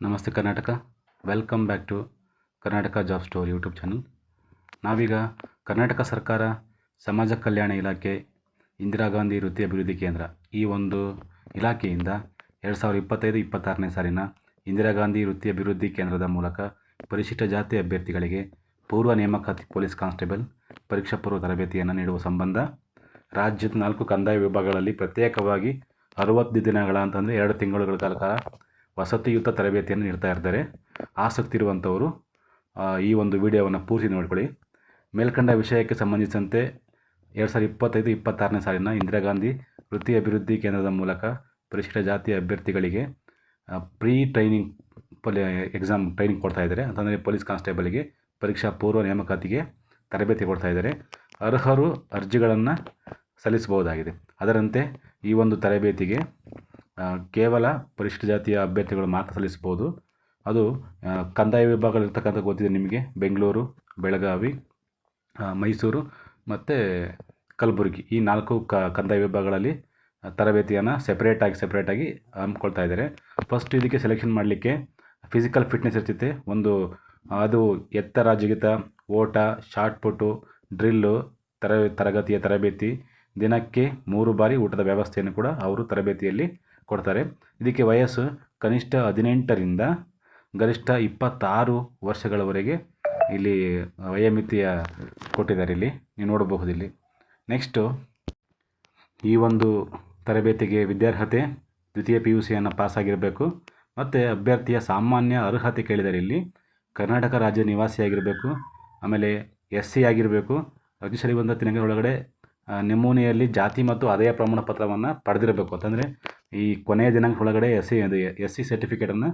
ನಮಸ್ತೆ Karnataka. Welcome back to Karnataka job store YouTube channel ನಾವೀಗ ಕರ್ನಾಟಕ ಸರ್ಕಾರ ಸಮಾಜ ಕಲ್ಯಾಣ ಇಲಾಖೆ, ಇಂದಿರಾ ಗಾಂಧಿ ವೃತ್ತಿ ಅಭಿವೃದ್ಧಿ ಕೇಂದ್ರ ಈ ಒಂದು ಇಲಾಖೆಯಿಂದ ಎರಡು ಸಾವಿರದ ಇಪ್ಪತ್ತೈದು ಇಪ್ಪತ್ತಾರನೇ ಸಾಲಿನ ಇಂದಿರಾ ಗಾಂಧಿ ವೃತ್ತಿ ಅಭಿವೃದ್ಧಿ ಕೇಂದ್ರದ ಮೂಲಕ ಪರಿಶಿಷ್ಟ ಜಾತಿ ಅಭ್ಯರ್ಥಿಗಳಿಗೆ ಪೂರ್ವ ನೇಮಕಾತಿ ಪೊಲೀಸ್ ಕಾನ್ಸ್ಟೇಬಲ್ ಪರೀಕ್ಷಾ ಪೂರ್ವ ತರಬೇತಿಯನ್ನು ನೀಡುವ ಸಂಬಂಧ ರಾಜ್ಯದ ನಾಲ್ಕು ಕಂದಾಯ ವಿಭಾಗಗಳಲ್ಲಿ ಪ್ರತ್ಯೇಕವಾಗಿ ಅರವತ್ತು ದಿನಗಳ ಅಂತಂದರೆ ಎರಡು ತಿಂಗಳುಗಳ ಕಾಲ ವಸತಿಯುತ ತರಬೇತಿಯನ್ನು ನೀಡ್ತಾ ಇರ್ತಾರೆ. ಆಸಕ್ತಿ ಇರುವಂಥವರು ಈ ಒಂದು ವಿಡಿಯೋವನ್ನು ಪೂರ್ತಿ ನೋಡಿಕೊಳ್ಳಿ. ಮೇಲ್ಕಂಡ ವಿಷಯಕ್ಕೆ ಸಂಬಂಧಿಸಿದಂತೆ ಎರಡು ಸಾವಿರದ ಇಪ್ಪತ್ತೈದು, ಇಪ್ಪತ್ತಾರನೇ ಸಾಲಿನ ಇಂದಿರಾ ಗಾಂಧಿ ವೃತ್ತಿ ಅಭಿವೃದ್ಧಿ ಕೇಂದ್ರದ ಮೂಲಕ ಪರಿಶಿಷ್ಟ ಜಾತಿ ಅಭ್ಯರ್ಥಿಗಳಿಗೆ ಪ್ರೀ ಟ್ರೈನಿಂಗ್ ಪೊಲಿ, ಎಕ್ಸಾಮ್ ಟ್ರೈನಿಂಗ್ ಕೊಡ್ತಾ ಇದ್ದಾರೆ. ಅಂತಂದರೆ ಪೊಲೀಸ್ ಕಾನ್ಸ್ಟೇಬಲ್ಗೆ ಪರೀಕ್ಷಾ ಪೂರ್ವ ನೇಮಕಾತಿಗೆ ತರಬೇತಿ ಕೊಡ್ತಾ ಇದ್ದಾರೆ. ಅರ್ಹರು ಅರ್ಜಿಗಳನ್ನು ಸಲ್ಲಿಸಬಹುದಾಗಿದೆ. ಅದರಂತೆ ಈ ಒಂದು ತರಬೇತಿಗೆ ಕೇವಲ ಪರಿಶಿಷ್ಟ ಜಾತಿಯ ಅಭ್ಯರ್ಥಿಗಳು ಮಾತ್ರ ಸಲ್ಲಿಸ್ಬೋದು ಅದು ಕಂದಾಯ ವಿಭಾಗಗಳಿರ್ತಕ್ಕಂಥ ಗೊತ್ತಿದೆ ನಿಮಗೆ. ಬೆಂಗಳೂರು, ಬೆಳಗಾವಿ ಮೈಸೂರು ಮತ್ತು ಕಲಬುರಗಿ. ಈ ನಾಲ್ಕು ಕ, ಕಂದಾಯ ವಿಭಾಗಗಳಲ್ಲಿ ತರಬೇತಿಯನ್ನು ಸೆಪ್ರೇಟಾಗಿ ಸೆಪ್ರೇಟಾಗಿ ಹಮ್ಮಿಕೊಳ್ತಾ ಇದ್ದಾರೆ. ಫಸ್ಟ್ ಇದಕ್ಕೆ ಸೆಲೆಕ್ಷನ್ ಮಾಡಲಿಕ್ಕೆ ಫಿಸಿಕಲ್ ಫಿಟ್ನೆಸ್ ಇರ್ತೈತೆ ಒಂದು, ಅದು ಎತ್ತರ, ಜಿಗಿತ, ಓಟ ಶಾರ್ಟ್ ಪುಟ್ಟು ಡ್ರಿಲ್ಲು ತರ ತರಗತಿಯ ತರಬೇತಿ. ದಿನಕ್ಕೆ ಮೂರು ಬಾರಿ ಊಟದ ವ್ಯವಸ್ಥೆಯನ್ನು ಕೂಡ ಅವರು ತರಬೇತಿಯಲ್ಲಿ ಕೊಡ್ತಾರೆ. ಇದಕ್ಕೆ ವಯಸ್ಸು ಕನಿಷ್ಠ ಹದಿನೆಂಟರಿಂದ ಗರಿಷ್ಠ ಇಪ್ಪತ್ತಾರು ವರ್ಷಗಳವರೆಗೆ ಇಲ್ಲಿ ವಯೋಮಿತಿಯ ಕೊಟ್ಟಿದ್ದಾರೆ ಇಲ್ಲಿ. ನೀವು ನೋಡಬಹುದು ಇಲ್ಲಿ. ನೆಕ್ಸ್ಟು ಈ ಒಂದು ತರಬೇತಿಗೆ ವಿದ್ಯಾರ್ಹತೆ ದ್ವಿತೀಯ ಪಿ ಯು ಸಿಯನ್ನು ಪಾಸಾಗಿರಬೇಕು ಮತ್ತು ಅಭ್ಯರ್ಥಿಯ ಸಾಮಾನ್ಯ ಅರ್ಹತೆ ಕೇಳಿದ್ದಾರೆ ಇಲ್ಲಿ ಕರ್ನಾಟಕ ರಾಜ್ಯ ನಿವಾಸಿಯಾಗಿರಬೇಕು ಆಮೇಲೆ ಎಸ್ ಸಿ ಆಗಿರಬೇಕು. ಅಗ್ನಿಶರಿ ಬಂದ ಆ, ನಮೂನೆಯಲ್ಲಿ ಜಾತಿ ಮತ್ತು ಆದಾಯ ಪ್ರಮಾಣ ಪತ್ರವನ್ನು ಪಡೆದಿರಬೇಕು. ಅಂತಂದರೆ ಈ ಕೊನೆಯ ದಿನಾಂಕ ಒಳಗಡೆ ಎಸ್ ಸಿ ಎಸ್ ಸಿ ಸರ್ಟಿಫಿಕೇಟನ್ನು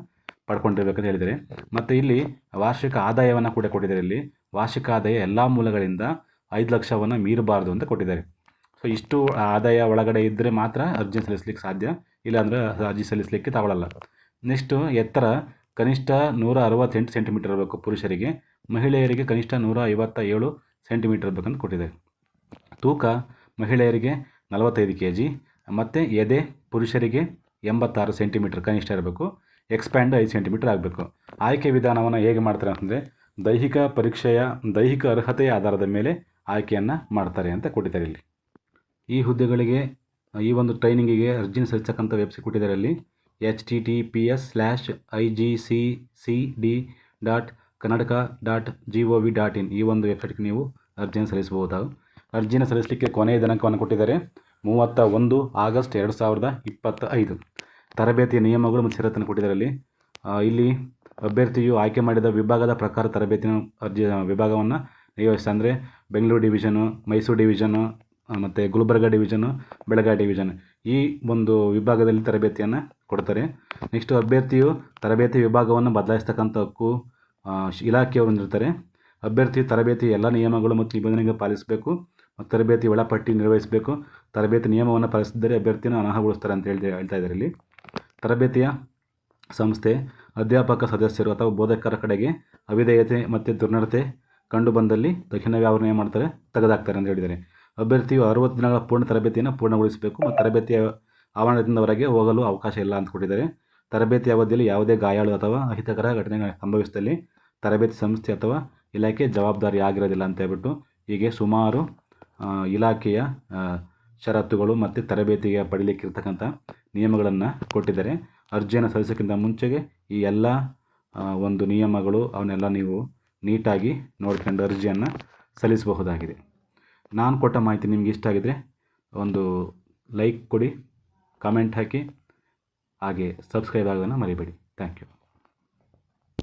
ಪಡ್ಕೊಂಡಿರ್ಬೇಕಂತ ಹೇಳಿದರೆ ಮತ್ತು ಇಲ್ಲಿ ವಾರ್ಷಿಕ ಆದಾಯವನ್ನು ಕೂಡ ಕೊಟ್ಟಿದ್ದಾರೆ ಇಲ್ಲಿ. ವಾರ್ಷಿಕ ಆದಾಯ ಎಲ್ಲ ಮೂಲಗಳಿಂದ ಐದು ಲಕ್ಷವನ್ನು ಮೀರಬಾರ್ದು ಅಂತ ಕೊಟ್ಟಿದ್ದಾರೆ. ಸೊ ಇಷ್ಟು ಆದಾಯ ಒಳಗಡೆ ಇದ್ದರೆ ಮಾತ್ರ ಅರ್ಜಿ ಸಲ್ಲಿಸಲಿಕ್ಕೆ ಸಾಧ್ಯ. ಇಲ್ಲಾಂದರೆ ಅರ್ಜಿ ಸಲ್ಲಿಸಲಿಕ್ಕೆ ತಗೊಳ್ಳಲ್ಲ ನೆಕ್ಸ್ಟು ಎತ್ತರ ಕನಿಷ್ಠ ನೂರ ಅರವತ್ತೆಂಟು ಸೆಂಟಿಮೀಟರ್ ಇರಬೇಕು ಪುರುಷರಿಗೆ. ಮಹಿಳೆಯರಿಗೆ ಕನಿಷ್ಠ ನೂರ ಐವತ್ತ ಏಳು ಸೆಂಟಿಮೀಟರ್ ಇರಬೇಕಂತ ಕೊಟ್ಟಿದೆ ತೂಕ ಮಹಿಳೆಯರಿಗೆ ನಲವತ್ತೈದು ಕೆ ಜಿ ಮತ್ತು ಎದೆ ಪುರುಷರಿಗೆ ಎಂಬತ್ತಾರು ಸೆಂಟಿಮೀಟ್ರ್ ಕನಿಷ್ಠ ಇರಬೇಕು, ಎಕ್ಸ್ಪ್ಯಾಂಡ್ ಐದು ಸೆಂಟಿಮೀಟ್ರ್ ಆಗಬೇಕು. ಆಯ್ಕೆ ವಿಧಾನವನ್ನು ಹೇಗೆ ಮಾಡ್ತಾರೆ ಅಂತಂದರೆ, ದೈಹಿಕ ಪರೀಕ್ಷೆಯ ದೈಹಿಕ ಅರ್ಹತೆಯ ಆಧಾರದ ಮೇಲೆ ಆಯ್ಕೆಯನ್ನು ಮಾಡ್ತಾರೆ ಅಂತ ಕೊಟ್ಟಿದ್ದಾರೆ ಇಲ್ಲಿ. ಈ ಹುದ್ದೆಗಳಿಗೆ, ಈ ಒಂದು ಟ್ರೈನಿಂಗಿಗೆ ಅರ್ಜಿನ ಸಲ್ಲಿಸಕ್ಕಂಥ ವೆಬ್ಸೈಟ್ ಕೊಟ್ಟಿದ್ದಾರೆ ಅಲ್ಲಿ H T T P S slash I G C C D dot ಕನ್ನಡಕ dot G O V dot in ಈ ಒಂದು ವೆಬ್ಸೈಟ್ಗೆ ನೀವು ಅರ್ಜಿಯನ್ನು ಸಲ್ಲಿಸಬಹುದು ಅರ್ಜಿಯನ್ನು ಸಲ್ಲಿಸಲಿಕ್ಕೆ ಕೊನೆಯ ದಿನಾಂಕವನ್ನು ಕೊಟ್ಟಿದ್ದಾರೆ. ಮೂವತ್ತ ಒಂದು ಆಗಸ್ಟ್ ಎರಡು ಸಾವಿರದ ಇಪ್ಪತ್ತ ಐದು ತರಬೇತಿಯ ನಿಯಮಗಳು ಮತ್ತು ಷರತ್ತನ್ನು ಕೊಟ್ಟಿದ್ದರಲ್ಲಿ ಇಲ್ಲಿ ಅಭ್ಯರ್ಥಿಯು ಆಯ್ಕೆ ಮಾಡಿದ ವಿಭಾಗದ ಪ್ರಕಾರ ತರಬೇತಿನ ಅರ್ಜಿ ವಿಭಾಗವನ್ನು ನಿಯೋಜಿಸ್ತಾ, ಅಂದರೆ ಬೆಂಗಳೂರು ಡಿವಿಷನು, ಮೈಸೂರು ಡಿವಿಷನು ಮತ್ತು ಗುಲ್ಬರ್ಗ ಡಿವಿಷನು, ಬೆಳಗಾವಿ ಡಿವಿಷನ್ ಈ ಒಂದು ವಿಭಾಗದಲ್ಲಿ ತರಬೇತಿಯನ್ನು ಕೊಡ್ತಾರೆ. ನೆಕ್ಸ್ಟು ಅಭ್ಯರ್ಥಿಯು ತರಬೇತಿ ವಿಭಾಗವನ್ನು ಬದಲಾಯಿಸ್ತಕ್ಕಂಥ ಹಕ್ಕು ಇಲಾಖೆಯವರು ಹೊಂದಿರ್ತಾರೆ ಅಭ್ಯರ್ಥಿ ತರಬೇತಿ ಎಲ್ಲ ನಿಯಮಗಳು ಮತ್ತು ನಿಬಂಧನೆಗಳು ಪಾಲಿಸಬೇಕು. ತರಬೇತಿ ಒಳಪಟ್ಟಿ ನಿರ್ವಹಿಸಬೇಕು. ತರಬೇತಿ ನಿಯಮವನ್ನು ಪಾಲಿಸಿದರೆ ಅಭ್ಯರ್ಥಿನ ಅನರ್ಹಗೊಳಿಸ್ತಾರೆ ಅಂತ ಹೇಳ್ತಾ ಹೇಳ್ತಾ ಇದ್ದಾರೆ ಇಲ್ಲಿ. ತರಬೇತಿಯ ಸಂಸ್ಥೆ, ಅಧ್ಯಾಪಕ ಸದಸ್ಯರು ಅಥವಾ ಬೋಧಕರ ಕಡೆಗೆ ಅವಿಧೇಯತೆ ಮತ್ತು ದುರ್ನಡತೆ ಕಂಡು ಬಂದಲ್ಲಿ ತಕ್ಷಣವೇ ಅವ್ರನ್ನ ಏನು ಮಾಡ್ತಾರೆ, ತೆಗೆದಾಕ್ತಾರೆ ಅಂತ ಹೇಳಿದ್ದಾರೆ. ಅಭ್ಯರ್ಥಿಯು ಅರವತ್ತು ದಿನಗಳ ಪೂರ್ಣ ತರಬೇತಿಯನ್ನು ಪೂರ್ಣಗೊಳಿಸಬೇಕು ಮತ್ತು ತರಬೇತಿಯ ಆವರಣದಿಂದ ಹೊರಗೆ ಹೋಗಲು ಅವಕಾಶ ಇಲ್ಲ ಅಂತ ಕೊಟ್ಟಿದ್ದಾರೆ. ತರಬೇತಿ ಅವಧಿಯಲ್ಲಿ ಯಾವುದೇ ಗಾಯಾಳು ಅಥವಾ ಅಹಿತಕರ ಘಟನೆ ಸಂಭವಿಸಿದಲ್ಲಿ ತರಬೇತಿ ಸಂಸ್ಥೆ ಅಥವಾ ಇಲಾಖೆ ಜವಾಬ್ದಾರಿ ಆಗಿರೋದಿಲ್ಲ ಅಂತ ಹೇಳ್ಬಿಟ್ಟು ಹೀಗೆ ಸುಮಾರು ಇಲಾಖೆಯ ಷರತ್ತುಗಳು ಮತ್ತು ತರಬೇತಿಗೆ ಪಡೀಲಿಕ್ಕಿರ್ತಕ್ಕಂಥ ನಿಯಮಗಳನ್ನು ಕೊಟ್ಟಿದ್ದಾರೆ. ಅರ್ಜಿಯನ್ನು ಸಲ್ಲಿಸೋಕ್ಕಿಂತ ಮುಂಚೆಗೆ ಈ ಎಲ್ಲ ಒಂದು ನಿಯಮಗಳು ಅವನ್ನೆಲ್ಲ ನೀವು ನೀಟಾಗಿ ನೋಡ್ಕೊಂಡು ಅರ್ಜಿಯನ್ನು ಸಲ್ಲಿಸಬಹುದಾಗಿದೆ. ನಾನು ಕೊಟ್ಟ ಮಾಹಿತಿ ನಿಮ್ಗೆ ಇಷ್ಟ ಆಗಿದರೆ ಒಂದು ಲೈಕ್ ಕೊಡಿ, ಕಾಮೆಂಟ್ ಹಾಕಿ, ಹಾಗೆ ಸಬ್ಸ್ಕ್ರೈಬ್ ಆಗೋದನ್ನು ಮರಿಬೇಡಿ. Thank you.